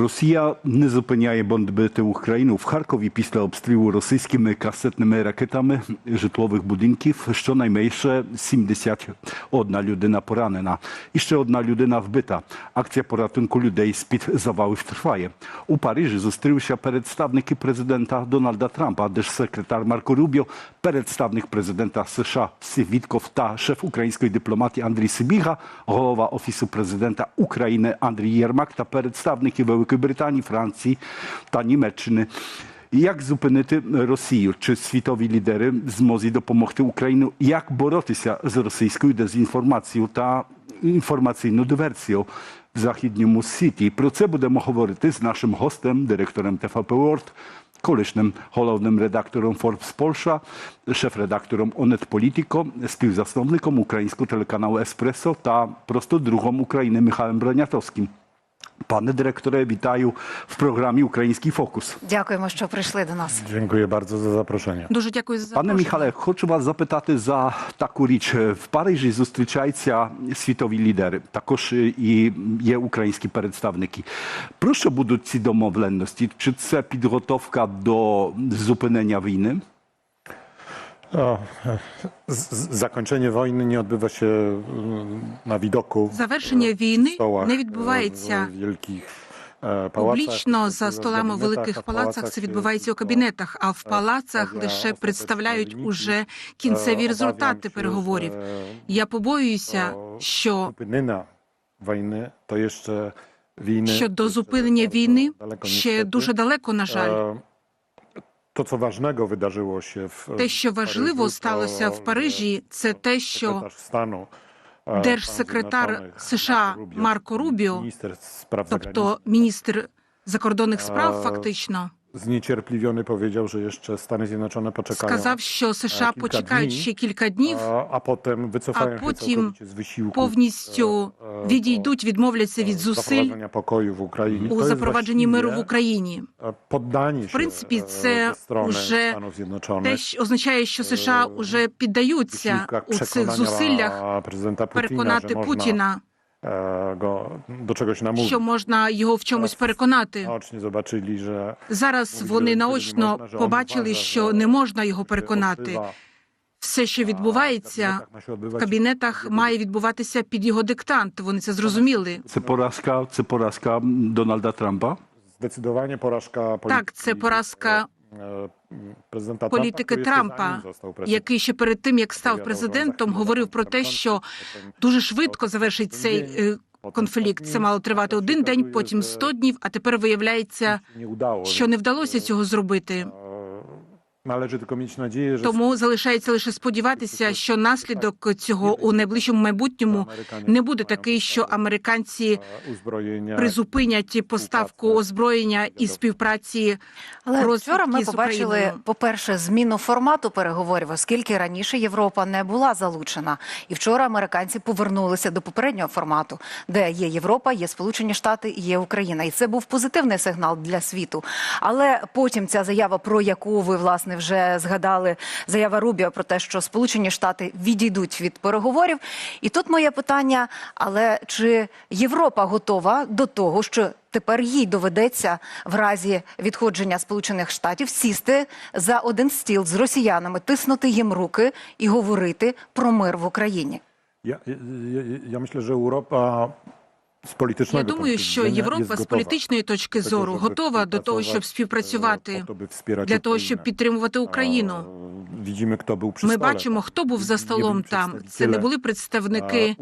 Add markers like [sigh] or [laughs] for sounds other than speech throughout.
Росія не зупиняє бомбити Україну в Харкові після обстрілу російськими касетними ракетами житлових будинків. Щонайменше 71 людина поранена. І ще одна людина вбита. Акція порятунку людей з-під завалів триває. У Парижі зустрілися представники президента Дональда Трампа, держсекретар Марко Рубіо, представник президента США Стив Вітков та шеф української дипломатії Андрій Сибіга, голова офісу президента України Андрій Єрмак та представники Великої Британії, Франції та Німеччини. Як зупинити Росію? Чи світові лідери зможуть допомогти Україні? Як боротися з російською дезінформацією та інформаційною диверсією в західньому світі? Про це будемо говорити з нашим гостем, директором ТВП World, колишнім головним редактором Forbes Polsza, шеф-редактором Onet Politico, співзасновником українського телеканалу Еспресо та просто другом України Михайлом Бронятовським. Panie dyrektorze, witają w programie Ukraiński Fokus. Дякуємо, що прийшли до нас. Dziękuję bardzo za zaproszenie. Дуже дякую за Пане запрошення. Михайле, хочу вас запитати за таку річ. В Парижі зустрічаються світові лідери, також і є українські представники. Про що будуть ці домовленості? Чи це підготовка до зупинення війни? O, z, zakończenie wojny nie odbywa się na widoku. Завершення e, війни stołach, не e, відбувається w wielkich e, публічно за столами gabinetach, великих палацах. Це відбувається у кабінетах, а в палацах лише представляють уже E, кінцеві результати переговорів. Я побоююся, що to jeszcze winy. що до зупинення daleko, ще дуже далеко, на жаль. To, co ważnego wydarzyło się w Те, що важливо сталося в Парижі, це те, що стану, держсекретар США Марко Рубіо, міністр справ тобто міністр закордонних справ, Е, фактично zniecierpliwiony powiedział, że jeszcze Stany Zjednoczone poczekają, сказав, що США кілька почекають днів, ще кілька днів, a, a potem wycofają się потім całkowicie z wysiłku повністю e, e, відійдуть, відмовляться від зусиль zaprowadzenia pokoju w Ukrainie. To у jest запровадженні миру в właściwie, Україні. e, Poddanie się принципі, e, це уже Stanów Zjednoczonych Те що означає, що США вже піддаються у цих зусиллях переконати Путіна, e, go do czegoś namówić. що можна його в чомусь переконати. Naocznie zobaczyli, że Зараз вони наочно побачили, що не можна його переконати. Все, що відбувається в кабінетах, має відбуватися під його диктант. Вони це зрозуміли. Це поразка, це поразка Дональда Трампа. Porażka polityki, Так, це поразка e, політики Trumpa, Трампа, який ще перед тим як став президентом, говорив про те, що дуже швидко завершить цей е, конфлікт. Це мало тривати один день, потім że 100 днів. А тепер виявляється, що не вдалося цього зробити. Тому залишається лише сподіватися, що наслідок цього у найближчому майбутньому не буде такий, що американці призупинять поставку озброєння і співпраці. Але вчора ми побачили, по-перше, зміну формату переговорів, оскільки раніше Європа не була залучена. І вчора американці повернулися до попереднього формату, де є Європа, є Сполучені Штати і є Україна. І це був позитивний сигнал для світу. Але потім ця заява, про яку ви власне вже згадали, заява Рубіо про те, що Сполучені Штати відійдуть від переговорів. І тут моє питання: але чи Європа готова до того, що тепер їй доведеться в разі відходження Сполучених Штатів сісти за один стіл з росіянами, тиснути їм руки і говорити про мир в Україні? Ja, ja, ja myślę, że Europa z politycznego Я думаю, що Європа з політичної точки зору готова до того, щоб співпрацювати для того, щоб підтримувати Україну. E, Ми бачимо, хто був за столом там. Це не були e, представники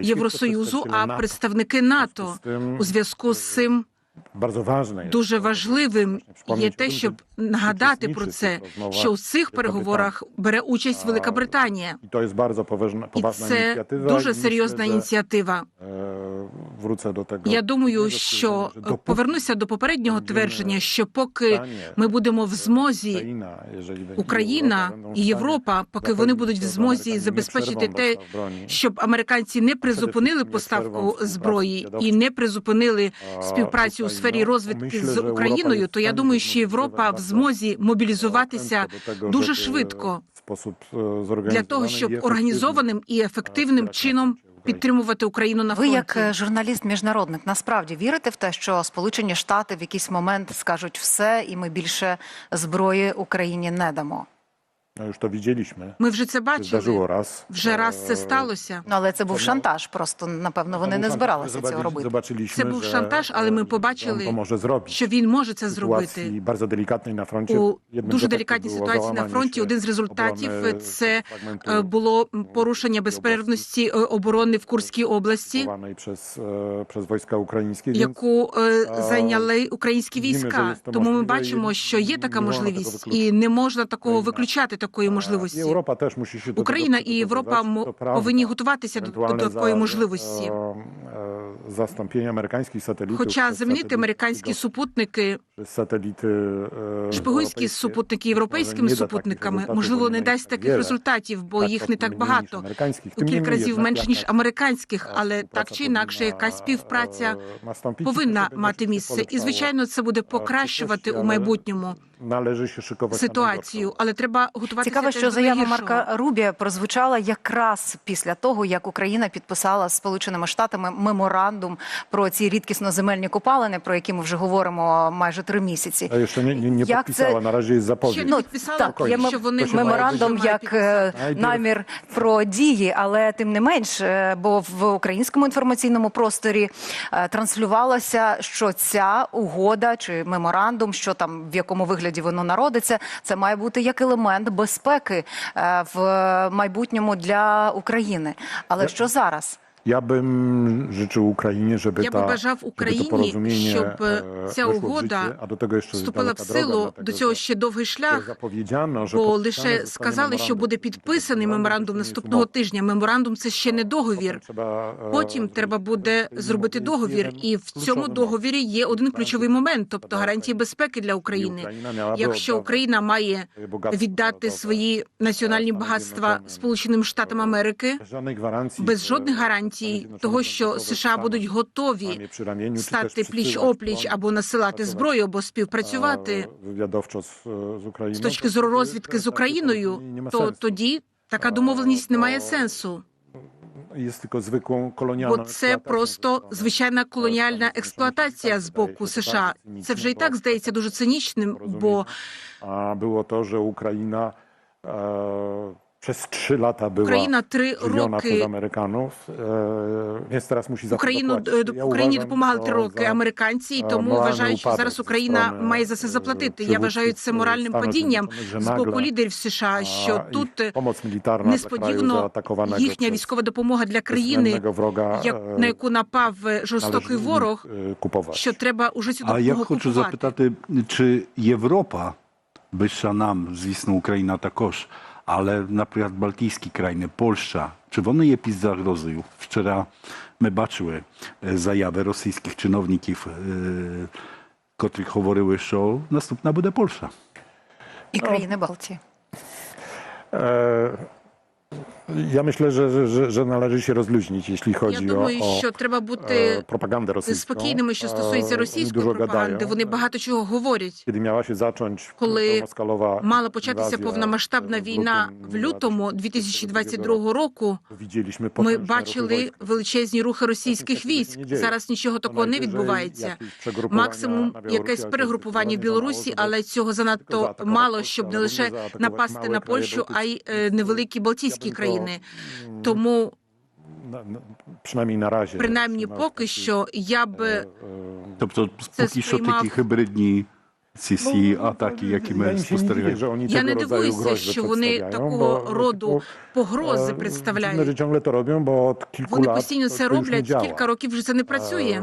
Євросоюзу, а представники НАТО. У зв'язку з цим дуже важливим є те, щоб нагадати про це, що у цих переговорах бере участь Велика Британія, і це дуже серйозна ініціатива. do. Я думаю, що dopóki повернуся до попереднього твердження, що поки ми будемо в змозі, Україна, і Європа, поки вони будуть в змозі забезпечити те, щоб американці не призупинили поставку зброї і не призупинили співпрацю у сфері розвідки з Україною, то я думаю, що Європа в змозі мобілізуватися дуже швидко. для того, щоб організованим і ефективним чином підтримувати Україну на Ви, як е, журналіст міжнародник, насправді вірите в те, що Сполучені Штати в якийсь момент скажуть все, і ми більше зброї Україні не дамо? Ми вже це бачили. Вже раз це сталося. Ну але це був шантаж. Просто напевно вони не збиралися цього робити. Це був шантаж, але ми e, побачили. Що він може це зробити. delikatnej na froncie. У дуже делікатній ситуації на фронті один з результатів це е, було порушення безперервності е, оборони в Курській області, яку е, зайняли українські війська. Тому ми бачимо, що є така можливість, і не можна такого виключати такої e, можливості. Też musi się Україна і. Європа повинні готуватися до, такої можливості. e, e, Zastąpienie amerykańskich satelitów. Хоча замінити американські супутники, e, шпигунські супутники європейськими супутниками, можливо, не дасть таких результатів, бо їх не так багато. У кілька разів менше ніж американських, але так чи інакше, якась співпраця повинна мати місце, і звичайно, це буде покращувати у майбутньому Należy się szykować na ситуацію, але треба готуватися Цікаво, що заява. Марка Рубія прозвучала якраз після того, як Україна підписала з Сполученими Штатами меморандум про ці рідкісноземельні копалини, про які ми вже говоримо майже три місяці. A jeszcze nie, nie, nie Jak podpisała, це- Ще не підписала, так, є що вони має меморандум як е, намір про дії, але тим не менш, е, бо в українському інформаційному просторі е, транслювалося, що ця угода чи меморандум, що там в якому вигляді воно народиться, це має бути як елемент безпеки е, в майбутньому для України. Але що зараз? Ja bym życzył Ukrainie, żeby Я би бажав Україні, щоб ця угода a do tego вступила в силу. До цього ще довгий шлях. Бо лише сказали, що буде підписаний меморандум наступного тижня. Меморандум це ще не договір. Е, Потім треба буде зробити договір, і в цьому договірі є один ключовий момент, тобто гарантії безпеки для України. Якщо Україна має віддати свої національні багатства Сполученим Штатам Америки без жодних гарантій того, що США будуть готові стати пліч опліч або насилати зброю, або співпрацювати з, з точки зору розвідки з Україною, то тоді така домовленість не має сенсу. Бо це просто звичайна колоніальна експлуатація з боку США. Це вже і так здається дуже цинічним, бо było to, że Ukraina e, przez trzy lata była Україна три żywiona przez роки Amerykanów, e, więc teraz musi za to Україну zapłacić. д- Україні uważam, допомагали to три роки za- американці, і тому моральний вважаю, що зараз Україна має за це заплатити. Я przywódców, вважаю це моральним Stanów падінням Zjednoczonych, że з боку nagle, лідерів США, a, що ich тут pomoc militarna dla kraju несподівано zaatakowanego їхня przez військова допомога для країни, bezwzględnego wroga як e, на яку напав жорстокий należy ворог, e, kupować. що треба уже цю А я допомогу хочу купувати. запитати, чи Європа, ближча нам, звісно, Україна також, але, наприклад, Балтійські країни, Польща, чи вони є під загрозою? Вчора ми бачили е, заяви російських чиновників, е, котрі говорили, що наступна буде Польща. І країни Балтії. E, Ja myślę, że, że- że, należy się rozluźnić, jeśli Я chodzi думаю, o, що o треба e, бути propagandę rosyjską. спокійними, що стосується E, російської dużo пропаганди. gadają. Вони багато чого говорять. Kiedy miała się zacząć Коли pełnoskalowa Мала початися inwazja, повномасштабна w війна lutym в лютому 2022 року. Widzieliśmy Ми potężne ruchy бачили wojsk. величезні рухи російських військ. Зараз нічого такого не відбувається. Максимум якесь перегрупування в Білорусі, але цього занадто мало, щоб не лише напасти на Польщу, а й е, невеликі Балтійські країни. Тому, Przynajmniej na принаймні, поки що я би e, Тобто, Це поки що такі гібридні ці всі no, атаки, які ми спостерігаємо. я не дивуюся, що вони такого bo- роду погрози e, представляють. Вони постійно це роблять. Кілька років вже це не працює.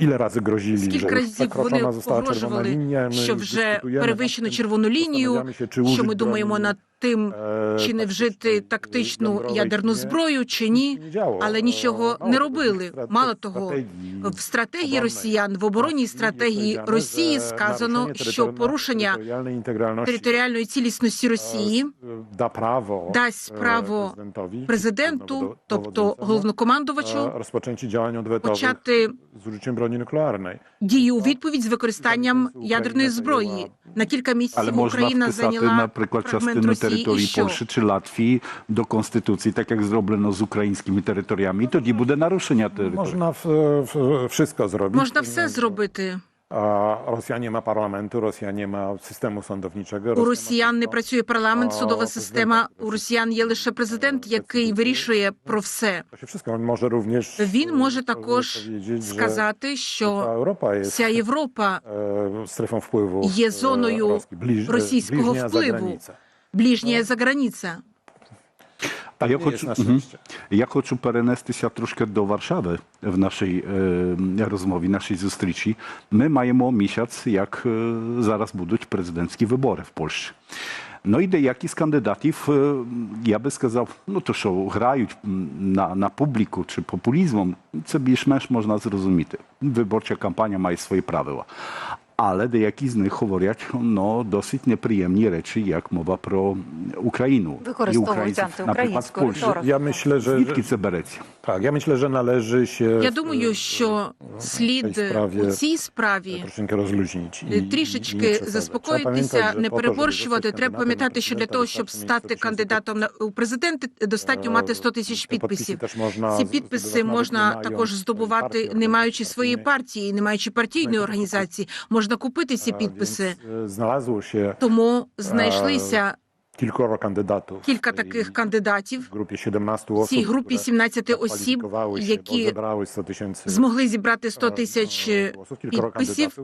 Razy grozili, że Скільки разів вони погрожували, що вже перевищено червону лінію, що ми думаємо над тим, e, чи не вжити тактичну ядерну зброю, чи ні. Але E, нічого не робили. Мало того, в стратегії росіян, в оборонній стратегії Росії сказано, що порушення територіальної цілісності Росії e, da дасть право президенту, тобто головнокомандувачу, почати дії у відповідь з використанням ядерної зброї. На кілька місяців Україна зайняла наприклад, фрагмент частину Території що? Польщі чи Латвії до Конституції, так як зроблено з українськими територіями. І тоді буде нарушення території. Można w, w, wszystko zrobić. Можна все зробити. A Rosja nie ma parlamentu, Rosja nie ma systemu. У росіян не працює парламент, судова система. У росіян є лише президент, який вирішує про все. Wszystko. Również Він може e, також сказати, що Europa jest вся Європа [laughs] strefą Є e, зоною російського впливу. Zagranica. ближня за границя. А я nie хочу, jest na Мгм. szczęście. я хочу перенестися трошки до Варшави в нашій е, розмові, нашій зустрічі. Ми маємо місяць, як е, зараз будуть президентські вибори в Польщі. Ну і деякі з кандидатів, е, я би сказав, ну то що грають м, на, на публіку чи популізмом, це більш-менш можна зрозуміти. Виборча кампанія має свої правила. Але деякі з них говорять ну, досить неприємні речі, як мова про Україну. Використовують антиукраїнську риторику. Ja myślę, że, Звідки це береться? tak, ja myślę, że należy się Я думаю, що слід у цій справі трішечки заспокоїтися, не переборщувати. Треба пам'ятати, що для того, щоб стати кандидатом на у президенти, достатньо Е, мати 100 тисяч підписів. Ці підписи можна також здобувати, не маючи своєї партії, не маючи партійної організації. Можна купити ці підписи. E, Тому знайшлися kilkoro kandydatów. кілька таких кандидатів. grupie 17 osób, В цій групі które 17 осіб, які zebrały 100 tysięcy змогли зібрати 100 e, тисяч e, підписів.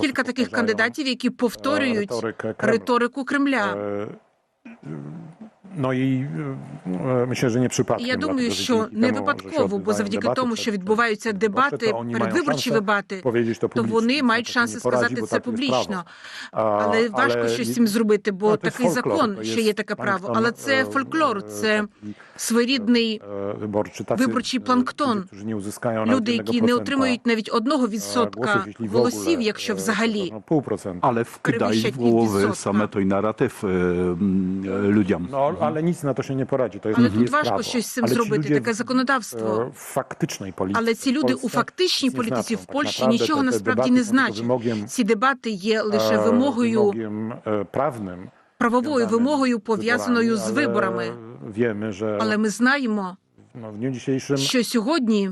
Кілька таких кандидатів, які e, повторюють риторику Кремля. No i e, myślę, że nie przypadkiem. Я думаю, що не temu, że się випадково, бо завдяки debaty тому, що відбуваються дебати, wyborcze, to oni mają передвиборчі szansę дебати, то вони мають шанси сказати це публічно. Але важко щось з цим зробити, бо такий закон, що є таке право. Але це фольклор, це своєрідний wyborczy. Виборчий планктон. ludzie, którzy nie uzyskają nawet люди, які не отримують навіть одного відсотка голосів, якщо взагалі. Але вкидають в голови саме той наратив людям. No, ale nic na to się nie poradzi. To jest, Але тут важко щось з цим зробити, таке законодавство. e, w faktycznej polityce Але ці люди у фактичній політиці в Польщі нічого насправді не значать. wymogiem, Ці дебати є лише e, вимогою, wymogiem e, prawnym, правовою związanym вимогою z пов'язаною wyborami, з ale виборами. Wiemy, że Але ми знаємо, no, w dniu dzisiejszym що сьогодні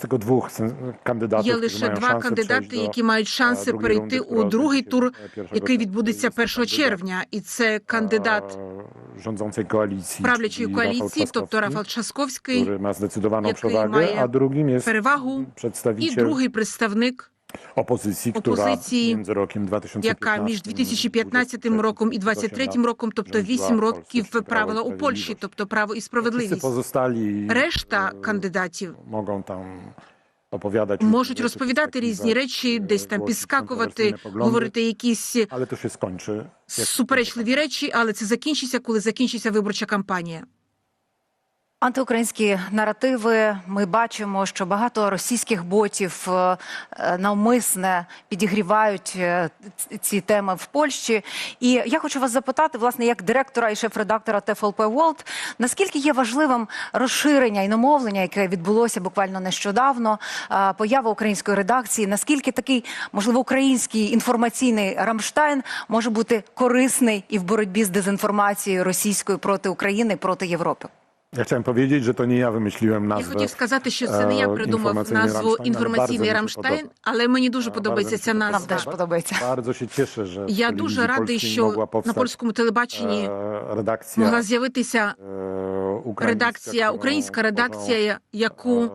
tylko dwóch sen- kandydatów, є лише два кандидати, які мають e, шанси перейти у другий тур, 1 який відбудеться Jest to 1 kandydat, червня, і це кандидат e, koalicji, правлячої коаліції, тобто Рафал Часковський, drugim jest перевагу, і другий представник, rokiem 2015 яка між 2015 роком і 2023 роком, тобто 8 років правила у Польщі, тобто право і справедливість. Решта e, кандидатів можуть розповідати різні речі, десь там підскакувати, говорити якісь суперечливі речі, але це закінчиться, коли закінчиться виборча кампанія. Антиукраїнські наративи. Ми бачимо, що багато російських ботів е, е, навмисне підігрівають е, ці теми в Польщі. І я хочу вас запитати, власне, як директора і шеф-редактора ТФЛП World, наскільки є важливим розширення і намовлення, яке відбулося буквально нещодавно, поява української редакції, наскільки такий, можливо, український інформаційний Рамштайн може бути корисний і в боротьбі з дезінформацією російською проти України, проти Європи? Ja chciałem powiedzieć, że to nie ja wymyśliłem Я хотів сказати, що це не я е, придумав назву інформаційний Рамштайн, але мені дуже Е, подобається ця Нам назва. теж подобається. Bardzo się cieszę, że w Я telewizji дуже радий, polskiej що на powstać польському телебаченні e, redakcja, могла з'явитися e, ukraińska, редакція, którą українська tworzą, редакція, яку e,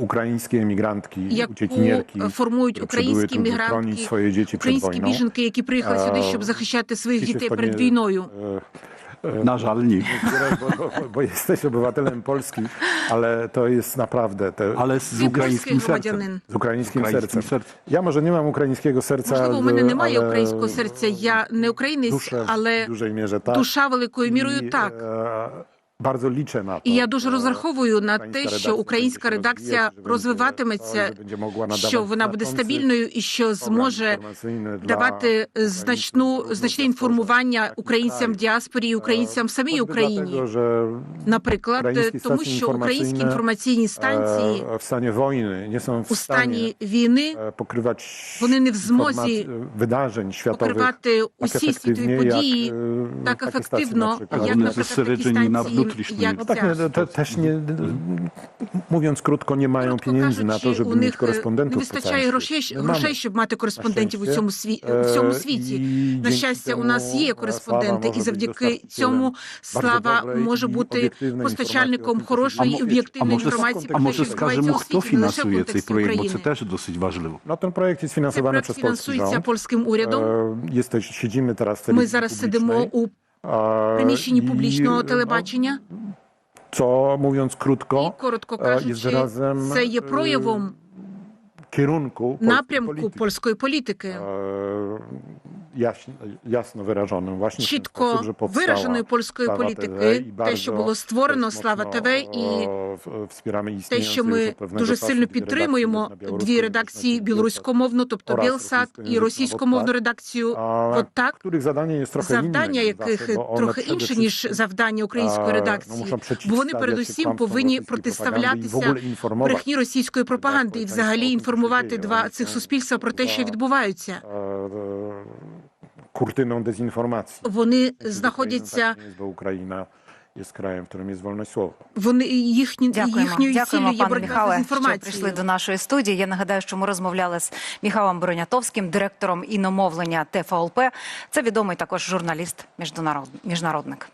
ukraińskie emigrantki, яку uciekinierki, формують które przybyły українські tu, by chronić мігрантки, swoje dzieci przed українські wojną. біженки, які приїхали Е, сюди, щоб захищати своїх дітей перед війною. e, e, На жаль, ні. bo, bo, bo jesteś obywatelem Polski, ale to jest naprawdę te, Але з Він українським польський серцем. громадянин. z ukraińskim Українським sercem. серцем. Ja może nie mam ukraińskiego serca, Можливо, у мене ale- немає ale українського серця. Я не українець, duszę w але dużej mierze tak. душа великою мірою I, так. Bardzo liczę na to. І я дуже розраховую на те, що українська редакція розвиватиметься, що вона буде стабільною і що зможе давати значну значне інформування українцям в діаспорі і українцям в самій Україні. Наприклад, тому що українські інформаційні, станції w stanie wojny nie są у стані війни Вони не в змозі wydarzeń покривати усі світові події так ефективно, як, наприклад, такі зосереджені на станції, як No tak, nie, te, też nie, mówiąc krótko, nie mają Коротко pieniędzy na кажучи, to, żeby у mieć них е, не korespondentów po вистачає całym грошей, świecie. грошей, Mamy. щоб мати кореспондентів у щастя. цьому сві... в цьому Е, світі. і На dzięki щастя, у temu, нас є е, кореспонденти, і завдяки цьому слава може бути постачальником хорошої і об'єктивної може, інформації а про те, може що відбувається скажемо, у хто світі, не лише в фінансує цей контексті проєкт, бо це України. теж досить важливо. No ten projekt jest Цей finansowany проект przez polski фінансується rząd. польським урядом. E, Jesteś, siedzimy teraz w Ми зараз publicznej. сидимо у E, приміщенні публічного телебачення, Це, mówiąc і коротко jest кажучи, це є e, проявом керунку напрямку польської політики. Jaśno, jasno wyrażonym właśnie чітко вираженої польської Слава політики, те, що було створено Слава ТВ, і те, що ми дуже сильно підтримуємо дві редакції білоруськомовну, тобто Білсат і російськомовну редакцію. a От так, завдання яких трохи інше ніж завдання української e, редакції, бо вони передусім повинні протиставлятися брехні російської пропаганди і взагалі інформувати два цих суспільства про те, що e, e, kurtyną dezinformacji. Вони знаходяться, Україна. nie краєм, bo Ukraina jest krajem, w którym jest wolność słowa. вони їхні Дякуємо, їхньою дякуємо, є пане боротьба з Михайле, що прийшли до нашої студії. Я нагадаю, що ми розмовляли з Михайлом Боронятовським, директором іномовлення ТФОЛП. Це відомий також журналіст міжнарод- міжнародник.